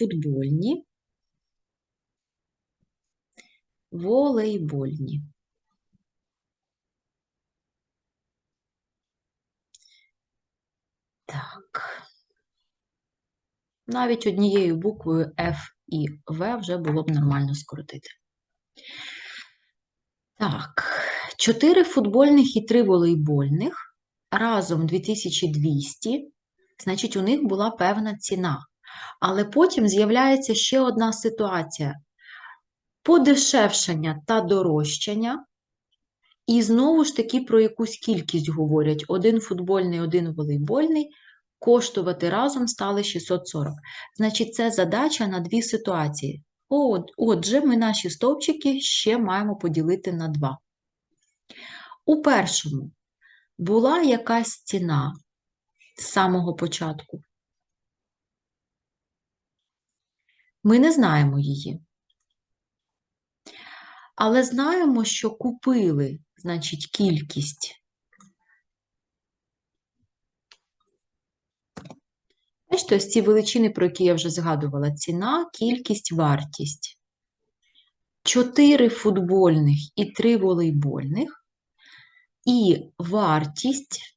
футбольні, волейбольні. Так. Навіть однією буквою F і В вже було б нормально скоротити. Так, 4 футбольних і 3 волейбольних, разом 2200, значить, у них була певна ціна. Але потім з'являється ще одна ситуація: подешевшення та дорожчання. І знову ж таки про якусь кількість говорять: один футбольний, один волейбольний, коштувати разом стали 640. Значить, це задача на дві ситуації. От, отже, ми наші стовпчики ще маємо поділити на два. У першому була якась ціна з самого початку. Ми не знаємо її. Але знаємо, що купили, значить, кількість. Бачите, ось ці величини, про які я вже згадувала: ціна, кількість, вартість. Чотири футбольних і три волейбольних. І вартість,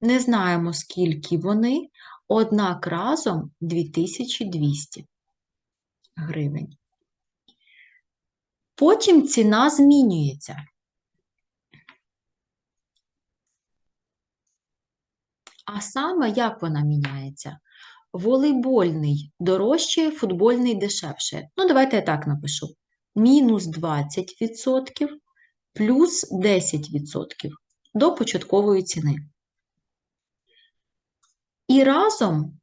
не знаємо, скільки вони, однак разом 2200 гривень. Потім ціна змінюється. А саме як вона міняється? Волейбольний дорожчає, футбольний дешевше. Ну, давайте я так напишу: мінус 20% плюс 10% до початкової ціни. І разом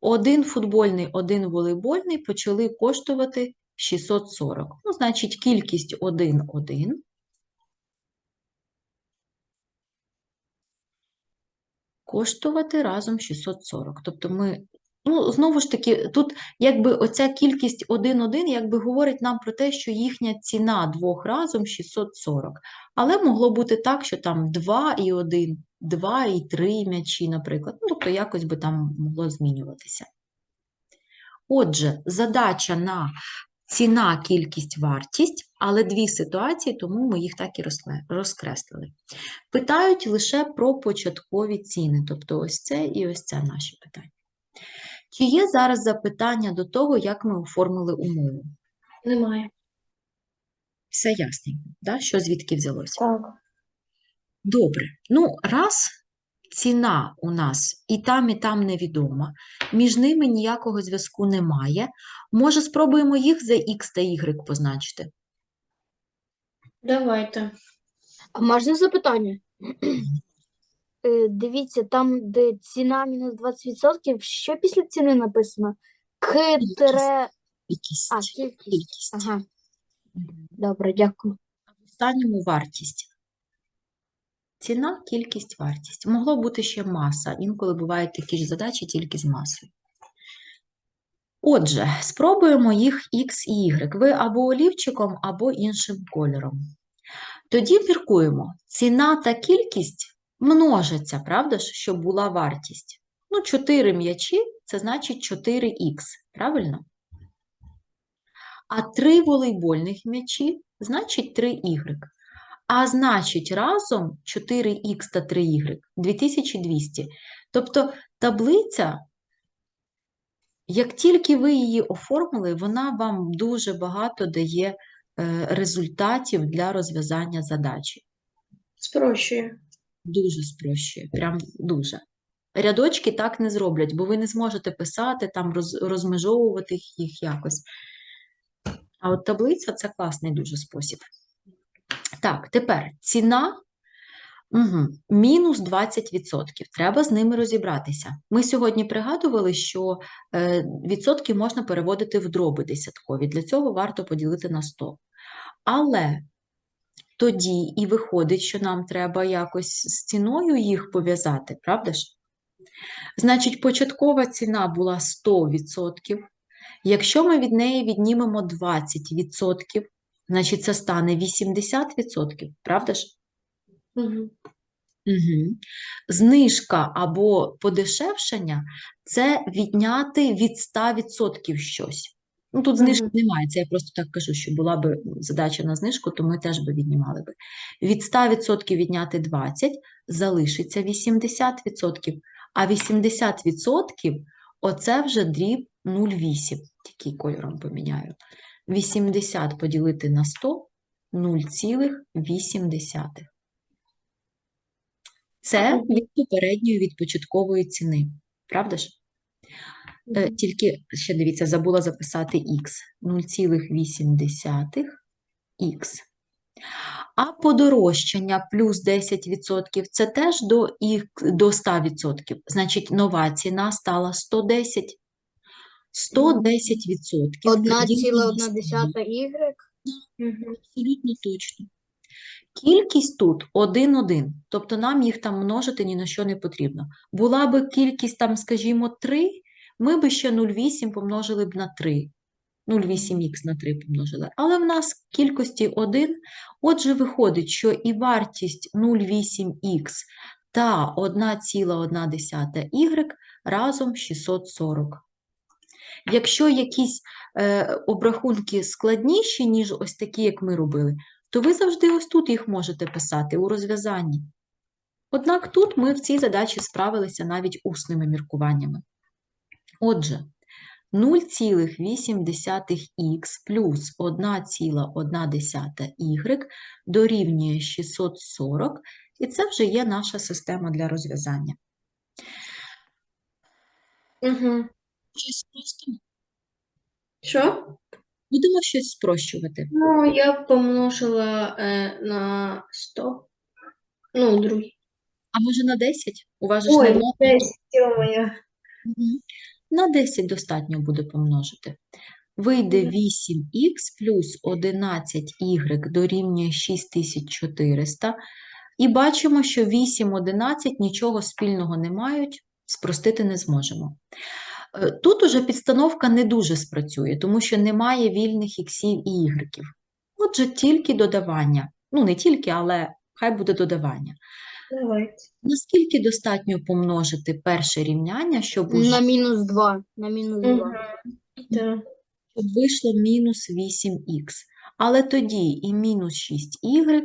один футбольний, один волейбольний почали коштувати 640. Ну, значить, кількість 1, 1. Коштувати разом 640. Тобто ми, ну, знову ж таки, тут якби оця кількість 1, 1, якби говорить нам про те, що їхня ціна двох разом 640. Але могло бути так, що там 2 і 1, 2 і 3 м'ячі, наприклад. Ну, тобто якось би там могло змінюватися. Отже, задача на ціна, кількість, вартість, але дві ситуації, тому ми їх так і розкреслили. Питають лише про початкові ціни, тобто ось це і ось це наші питання. Чи є зараз запитання до того, як ми оформили умову? Немає. Все ясненько, да? що звідки взялося? Так. Добре. Ну, раз ціна у нас і там, і там невідома, між ними ніякого зв'язку немає. Може, спробуємо їх за X та Y позначити? Давайте. А можна запитання? Е, Дивіться, там, де ціна мінус 20%, що після ціни написано? К тире... Кількість. А, кількість. Кількість. Ага, добре, дякую. В останньому вартість. Ціна, кількість, вартість. Могло бути ще маса. Інколи бувають такі ж задачі тільки з масою. Отже, спробуємо їх X і Y. Ви або олівчиком, або іншим кольором. Тоді міркуємо. Ціна та кількість множаться, правда ж, щоб була вартість. Ну, 4 м'ячі – це значить 4х, правильно? А 3 волейбольних м'ячі – значить 3y. А значить, разом 4х та 3y – 2200. Тобто таблиця, як тільки ви її оформили, вона вам дуже багато дає е, результатів для розв'язання задачі. Спрощує. Дуже спрощує, прям дуже. Рядочки так не зроблять, бо ви не зможете писати, там роз, розмежовувати їх якось. А от таблиця це класний дуже спосіб. Так, тепер ціна угу, мінус 20%. Треба з ними розібратися. Ми сьогодні пригадували, що е, відсотки можна переводити в дроби десяткові. Для цього варто поділити на 100. Але тоді і виходить, що нам треба якось з ціною їх пов'язати, правда ж? Значить, початкова ціна була 100%. Якщо ми від неї віднімемо 20%, значить це стане 80%, правда ж? Угу. Угу. Знижка або подешевшення це відняти від 100% щось. Ну, тут знижки немає, це я просто так кажу, що була б задача на знижку, то ми теж би віднімали би. Від 100% відняти 20, залишиться 80%, а 80% – оце вже дріб 0,8. Тільки кольором поміняю. 80 поділити на 100 – 0,8. Це від попередньої від початкової ціни. Правда ж? Е, Тільки ще дивіться, забула записати х 0,8х. А подорожчання плюс 10% це теж до 100%. Значить, нова ціна стала 110. 110%. Одна ціла одна десята Y. Абсолютно точно. Кількість тут 1,1, тобто нам їх там множити ні на що не потрібно. Була би кількість там, скажімо, 3, ми би ще 0,8 помножили б на 3. 0,8х на 3 помножили. Але в нас кількості 1, отже, виходить, що і вартість 0,8х та 1,1 y разом 640. Якщо якісь е, обрахунки складніші, ніж ось такі, як ми робили, то ви завжди ось тут їх можете писати у розв'язанні. Однак тут ми в цій задачі справилися навіть усними міркуваннями. Отже, 0,8х плюс 1,1 y дорівнює 640, і це вже є наша система для розв'язання. Мгм. Щось спростимо? Що? Будемо щось спрощувати. Ну, я б помножила е, на 100. Ну, другий. А може на 10? У вас же ж Ой, нема. 10, моя. Мгм. На 10 достатньо буде помножити. Вийде Мгм. 8х плюс 11y дорівнює 6400. І бачимо, що 8, 11 нічого спільного не мають, спростити не зможемо. Е, Тут уже підстановка не дуже спрацює, тому що немає вільних іксів і ігреків. Отже, тільки додавання. Ну, не тільки, але хай буде додавання. Давайте. Наскільки достатньо помножити перше рівняння, щоб уже На мінус 2. На мінус 2. Мгм. Так. щоб вийшло мінус 8х. Але тоді і мінус 6y,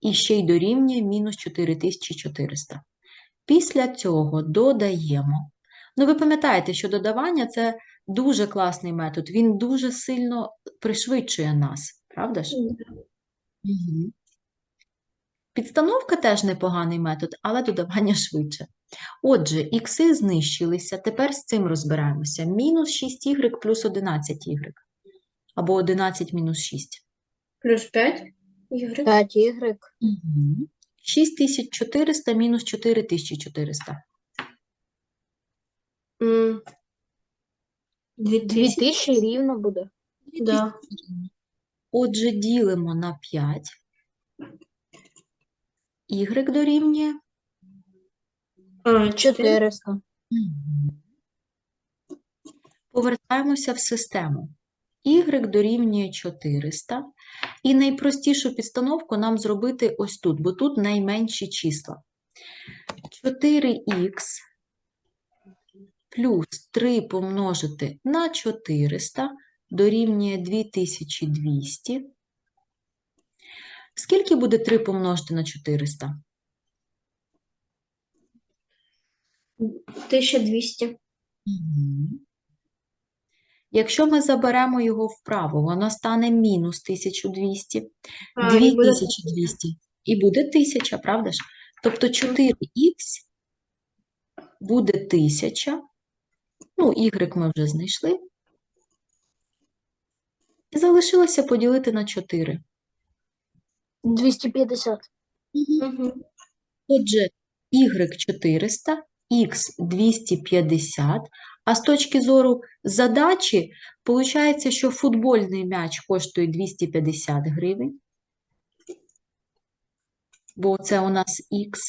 і ще й дорівнює мінус 4400. Після цього додаємо. Ну, ви пам'ятаєте, що додавання – це дуже класний метод, він дуже сильно пришвидшує нас, правда ж? Угу. Підстановка теж непоганий метод, але додавання швидше. Отже, ікси знищилися, тепер з цим розбираємося. Мінус 6y плюс 11y. Або 11 мінус 6. Плюс 5. Ігри. 5 Y. Угу. 6400 мінус 4400. Дві тисячі. рівно буде. Да. Отже, ділимо на 5. Y дорівнює А, 4. 400. Повертаємося в систему. Y дорівнює 400. І найпростішу підстановку нам зробити ось тут, бо тут найменші числа. 4х плюс 3 помножити на 400 дорівнює 2200. Скільки буде 3 помножити на 400? 1200. Мгм. Якщо ми заберемо його вправо, воно стане мінус 1200, А, 2200, і буде 1000, правда ж? Тобто 4х буде 1000, ну, y ми вже знайшли, і залишилося поділити на 4. 250. Мгм. Отже, y 400, x 250, а з точки зору задачі, виходить, що футбольний м'яч коштує 250 гривень, бо це у нас х,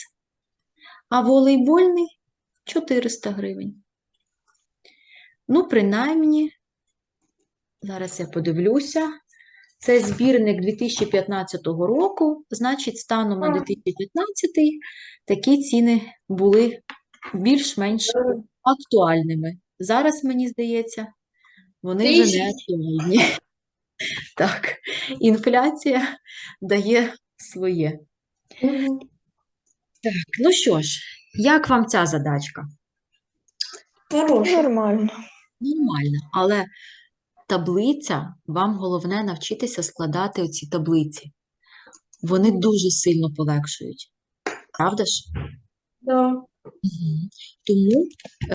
а волейбольний 400 гривень. Ну, принаймні, зараз я подивлюся, Це збірник 2015 року, значить, станом на А. 2015 такі ціни були більш-менш актуальними. Зараз, мені здається, вони вже не актуальні. Так, інфляція дає своє. Так, ну що ж, як вам ця задачка? Хороше. Нормально. Нормально, але таблиця, вам головне навчитися складати оці таблиці. Вони дуже сильно полегшують. Правда ж? Да. Угу. Тому